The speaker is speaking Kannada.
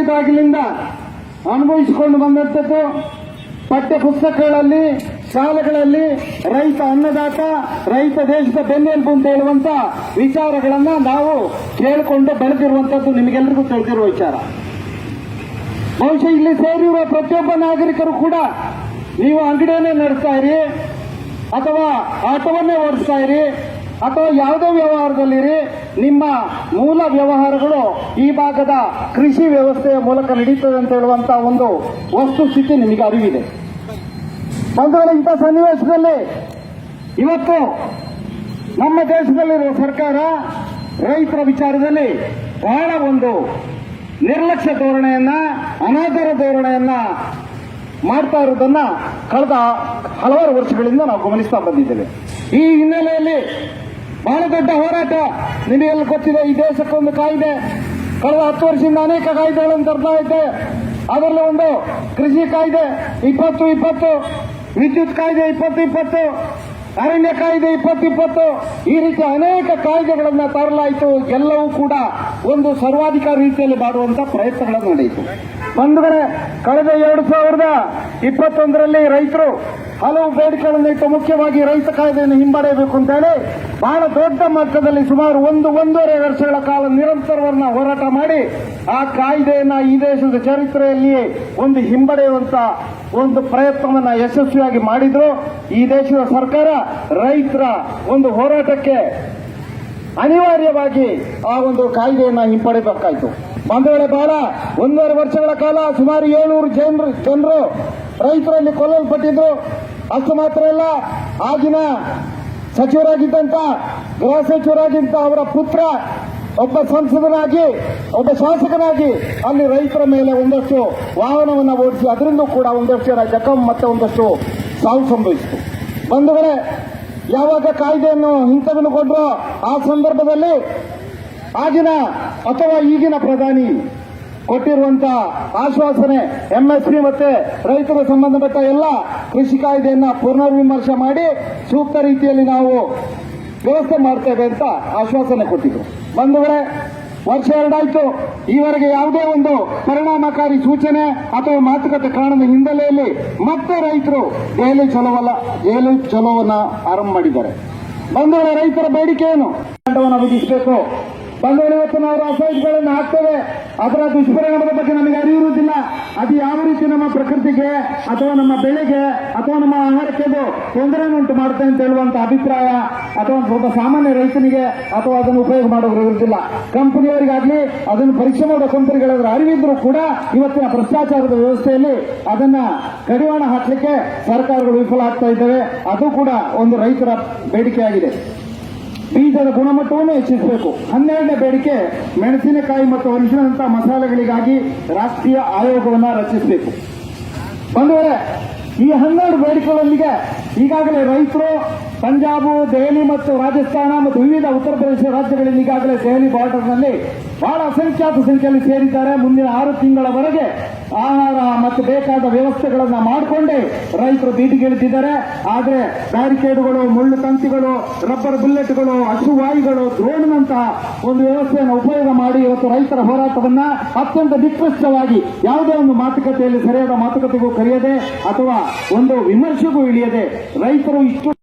ಹುಟ್ಟಿದಾಗಲಿಂದ ಅನುಭವಿಸಿಕೊಂಡು ಬಂದಂಥದ್ದು ಪಠ್ಯ ಪುಸ್ತಕಗಳಲ್ಲಿ ಶಾಲೆಗಳಲ್ಲಿ ರೈತ ಅನ್ನದಾತ, ರೈತ ದೇಶದ ಬೆನ್ನೆಲುಬು ಅಂತ ಹೇಳುವಂತ ವಿಚಾರಗಳನ್ನ ನಾವು ಕೇಳಿಕೊಂಡು ಬೆಳೆದಿರುವಂತದ್ದು ನಿಮಗೆಲ್ಲರಿಗೂ ತಿಳಿದಿರುವ ವಿಚಾರ. ಬಹುಶಃ ಇಲ್ಲಿ ಸೇರಿರುವ ಪ್ರತಿಯೊಬ್ಬ ನಾಗರಿಕರು ಕೂಡ ನೀವು ಅಂಗಡಿಯನ್ನೇ ನಡೆಸ್ತಾ ಇರಿ ಅಥವಾ ಆಟವನ್ನೇ ಓಡಿಸ್ತಾ ಇರಿ ಅಥವಾ ಯಾವುದೇ ವ್ಯವಹಾರದಲ್ಲಿರಿ, ನಿಮ್ಮ ಮೂಲ ವ್ಯವಹಾರಗಳು ಈ ಭಾಗದ ಕೃಷಿ ವ್ಯವಸ್ಥೆಯ ಮೂಲಕ ನಡೀತದೆ ಅಂತ ಹೇಳುವಂತ ಒಂದು ವಸ್ತುಸ್ಥಿತಿ ನಿಮಗೆ ಅರಿವಿದೆ. ಬಂಧುಗಳ, ಇಂಥ ಸನ್ನಿವೇಶದಲ್ಲಿ ಇವತ್ತು ನಮ್ಮ ದೇಶದಲ್ಲಿರುವ ಸರ್ಕಾರ ರೈತರ ವಿಚಾರದಲ್ಲಿ ಬಹಳ ಒಂದು ನಿರ್ಲಕ್ಷ್ಯ ಧೋರಣೆಯನ್ನ, ಅನಾದರ ಧೋರಣೆಯನ್ನ ಮಾಡ್ತಾ ಇರೋದನ್ನ ಕಳೆದ ಹಲವಾರು ವರ್ಷಗಳಿಂದ ನಾವು ಗಮನಿಸ್ತಾ ಬಂದಿದ್ದೇವೆ. ಈ ಹಿನ್ನೆಲೆಯಲ್ಲಿ ಬಹಳ ದೊಡ್ಡ ಹೋರಾಟ. ನಿಮಗೆಲ್ಲ ಗೊತ್ತಿದೆ, ಈ ದೇಶಕ್ಕೊಂದು ಕಾಯ್ದೆ. ಕಳೆದ ಹತ್ತು ವರ್ಷದಿಂದ ಅನೇಕ ಕಾಯ್ದೆಗಳನ್ನು ತರ್ತಾ ಇದ್ದೆ. ಅದರಲ್ಲಿ ಒಂದು ಕೃಷಿ ಕಾಯ್ದೆ, ಇಪ್ಪತ್ತು ಇಪ್ಪತ್ತು. ವಿದ್ಯುತ್ ಕಾಯ್ದೆ, ಇಪ್ಪತ್ತು ಇಪ್ಪತ್ತು. ಅರಣ್ಯ ಕಾಯ್ದೆ, ಇಪ್ಪತ್ತು ಇಪ್ಪತ್ತು. ಈ ರೀತಿ ಅನೇಕ ಕಾಯ್ದೆಗಳನ್ನು ತರಲಾಯಿತು. ಎಲ್ಲವೂ ಕೂಡ ಒಂದು ಸರ್ವಾಧಿಕಾರ ರೀತಿಯಲ್ಲಿ ಮಾಡುವಂತ ಪ್ರಯತ್ನಗಳನ್ನು ನಡೆಯಿತು. ಬಂಧುಗಳೇ, ಕಳೆದ ಎರಡು ಸಾವಿರದ ಇಪ್ಪತ್ತೊಂದರಲ್ಲಿ ರೈತರು ಹಲವು ಬೇಡಿಕೆಗಳನ್ನು ಇಟ್ಟು ಮುಖ್ಯವಾಗಿ ರೈತ ಕಾಯ್ದೆಯನ್ನು ಹಿಂಬಡೆಯಬೇಕು ಅಂತ ಹೇಳಿ ಬಹಳ ದೊಡ್ಡ ಮಟ್ಟದಲ್ಲಿ ಸುಮಾರು ಒಂದು, ಒಂದೂವರೆ ವರ್ಷಗಳ ಕಾಲ ನಿರಂತರವನ್ನ ಹೋರಾಟ ಮಾಡಿ ಆ ಕಾಯ್ದೆಯನ್ನ ಈ ದೇಶದ ಚರಿತ್ರೆಯಲ್ಲಿ ಒಂದು ಹಿಂಬಡೆಯುವಂತ ಒಂದು ಪ್ರಯತ್ನವನ್ನ ಯಶಸ್ವಿಯಾಗಿ ಮಾಡಿದ್ರು. ಈ ದೇಶದ ಸರ್ಕಾರ ರೈತರ ಒಂದು ಹೋರಾಟಕ್ಕೆ ಅನಿವಾರ್ಯವಾಗಿ ಆ ಒಂದು ಕಾಯ್ದೆಯನ್ನ ಹಿಂಪಡೆಯಬೇಕಾಯಿತು. ವೇಳೆ ಬಹಳ ಒಂದೂವರೆ ವರ್ಷಗಳ ಕಾಲ ಸುಮಾರು ಏಳ್ನೂರು ಜನರು ಜನರು ರೈತರಲ್ಲಿ ಕೊಲ್ಲಲ್ಪಟ್ಟಿದ್ರು. ಅಷ್ಟು ಮಾತ್ರ ಅಲ್ಲ, ಆಗಿನ ಸಚಿವರಾಗಿದ್ದಂತ, ಗೃಹ ಸಚಿವರಾಗಿದ್ದ ಅವರ ಪುತ್ರ, ಒಬ್ಬ ಸಂಸದನಾಗಿ, ಒಬ್ಬ ಶಾಸಕನಾಗಿ ಅಲ್ಲಿ ರೈತರ ಮೇಲೆ ಒಂದಷ್ಟು ವಾಹನವನ್ನು ಓಡಿಸಿ, ಅದರಿಂದ ಕೂಡ ಒಂದಷ್ಟು ಜನ ಜಖಂ ಮತ್ತೆ ಒಂದಷ್ಟು ಸಾವು ಸಂಭವಿಸಿತು. ಬಂಧುಗಳೇ, ಯಾವಾಗ ಕಾಯ್ದೆಯನ್ನು ಹಿಂತೆಗೆದುಕೊಂಡ್ರೋ ಆ ಸಂದರ್ಭದಲ್ಲಿ ಆಗಿನ ಅಥವಾ ಈಗಿನ ಪ್ರಧಾನಿ ಕೊಟ್ಟಿರುವಂತಹ ಆಶ್ವಾಸನೆ ಎಂಎಸ್ಪಿ ಮತ್ತೆ ರೈತರ ಸಂಬಂಧಪಟ್ಟ ಎಲ್ಲ ಕೃಷಿ ಕಾಯ್ದೆಯನ್ನ ಪುನರ್ವಿಮರ್ಶೆ ಮಾಡಿ ಸೂಕ್ತ ರೀತಿಯಲ್ಲಿ ನಾವು ವ್ಯವಸ್ಥೆ ಮಾಡ್ತೇವೆ ಅಂತ ಆಶ್ವಾಸನೆ ಕೊಟ್ಟಿದ್ರು. ಬಂಧುಗಳೇ, ವರ್ಷ ಎರಡಾಯ್ತು. ಈವರೆಗೆ ಯಾವುದೇ ಒಂದು ಪರಿಣಾಮಕಾರಿ ಸೂಚನೆ ಅಥವಾ ಮಾತುಕತೆ ಕಾರಣದ ಹಿನ್ನೆಲೆಯಲ್ಲಿ ಮತ್ತೆ ರೈತರು ದೆಹಲಿ ಚಲೋವಲ್ಲ ದೆಹಲಿ ಚಲೋವನ್ನ ಆರಂಭ ಮಾಡಿದ್ದಾರೆ. ಬಂಧುಗಳ, ರೈತರ ಬೇಡಿಕೆ ಏನು? ವಿಧಿಸಬೇಕು. ಬಂಧುಗಳು ಇವತ್ತು ನಾವು ರಾಸಾಯನಿಕಗಳನ್ನು ಹಾಕ್ತೇವೆ. ಅದರ ದುಷ್ಪರಿಣಾಮದ ಬಗ್ಗೆ ನಮಗೆ ಅರಿವಿರುವುದಿಲ್ಲ ಅದು ಯಾವ ರೀತಿ ನಮ್ಮ ಪ್ರಕೃತಿಗೆ ಅಥವಾ ನಮ್ಮ ಬೆಳೆಗೆ ಅಥವಾ ನಮ್ಮ ಆಹಾರಕ್ಕೆ ಅದು ತೊಂದರೆಯನ್ನುಂಟು ಮಾಡುತ್ತೆ ಅಂತ ಹೇಳುವಂತ ಅಭಿಪ್ರಾಯ ಅಥವಾ ಒಬ್ಬ ಸಾಮಾನ್ಯ ರೈತನಿಗೆ ಅಥವಾ ಅದನ್ನು ಉಪಯೋಗ ಮಾಡೋರು ಇರುವುದಿಲ್ಲ. ಕಂಪನಿಯವರಿಗಾಗಲಿ, ಅದನ್ನು ಪರೀಕ್ಷೆ ಮಾಡುವ ಕಂಪನಿಗಳಾದ್ರೂ ಅರಿವಿದ್ರು ಕೂಡ ಇವತ್ತಿನ ಭ್ರಷ್ಟಾಚಾರದ ವ್ಯವಸ್ಥೆಯಲ್ಲಿ ಅದನ್ನ ಕಡಿವಾಣ ಹಾಕಲಿಕ್ಕೆ ಸರ್ಕಾರಗಳು ವಿಫಲ ಆಗ್ತಾ ಇದ್ದಾವೆ. ಅದು ಕೂಡ ಒಂದು ರೈತರ ಬೇಡಿಕೆಯಾಗಿದೆ. ಬೀಜದ ಗುಣಮಟ್ಟವನ್ನು ಹೆಚ್ಚಿಸಬೇಕು. ಹನ್ನೆರಡನೇ ಬೇಡಿಕೆ, ಮೆಣಸಿನಕಾಯಿ ಮತ್ತು ಅರಿಶಿನಂತಹ ಮಸಾಲೆಗಳಿಗಾಗಿ ರಾಷ್ಟ್ರೀಯ ಆಯೋಗವನ್ನು ರಚಿಸಬೇಕು. ಬಂಧುವರೆ ಈ ಹನ್ನೆರಡು ಬೇಡಿಕೆಗಳೊಂದಿಗೆ ಈಗಾಗಲೇ ರೈತರು ಪಂಜಾಬ್, ದೆಹಲಿ ಮತ್ತು ರಾಜಸ್ಥಾನ ಮತ್ತು ವಿವಿಧ ಉತ್ತರ ಪ್ರದೇಶ ರಾಜ್ಯಗಳಲ್ಲಿ ಈಗಾಗಲೇ ದೆಹಲಿ ಬಾರ್ಡರ್ನಲ್ಲಿ ಬಹಳ ಅಸಂಖ್ಯಾತ ಸಂಖ್ಯೆಯಲ್ಲಿ ಸೇರಿದ್ದಾರೆ. ಮುಂದಿನ ಆರು ತಿಂಗಳವರೆಗೆ ಆಹಾರ ಮತ್ತು ಬೇಕಾದ ವ್ಯವಸ್ಥೆಗಳನ್ನು ಮಾಡಿಕೊಂಡೇ ರೈತರು ಬೀದಿಗಿಳಿದಿದ್ದಾರೆ. ಆದರೆ ಬ್ಯಾರಿಕೇಡ್ಗಳು, ಮುಳ್ಳು ತಂತಿಗಳು, ರಬ್ಬರ್ ಬುಲೆಟ್ಗಳು ಹಸುವಾಯಿಗಳು ದ್ರೋಣನಂತಹ ಒಂದು ವ್ಯವಸ್ಥೆಯನ್ನು ಉಪಯೋಗ ಮಾಡಿ ಇವತ್ತು ರೈತರ ಹೋರಾಟವನ್ನು ಅತ್ಯಂತ ನಿಕೃಷ್ಟವಾಗಿ ಯಾವುದೇ ಒಂದು ಮಾತುಕತೆಯಲ್ಲಿ ಸರಿಯಾದ ಮಾತುಕತೆಗೂ ಕರೆಯದೆ ಅಥವಾ ಒಂದು ವಿಮರ್ಶೆಗೂ ಇಳಿಯದೆ ರೈತರು ಇಷ್ಟು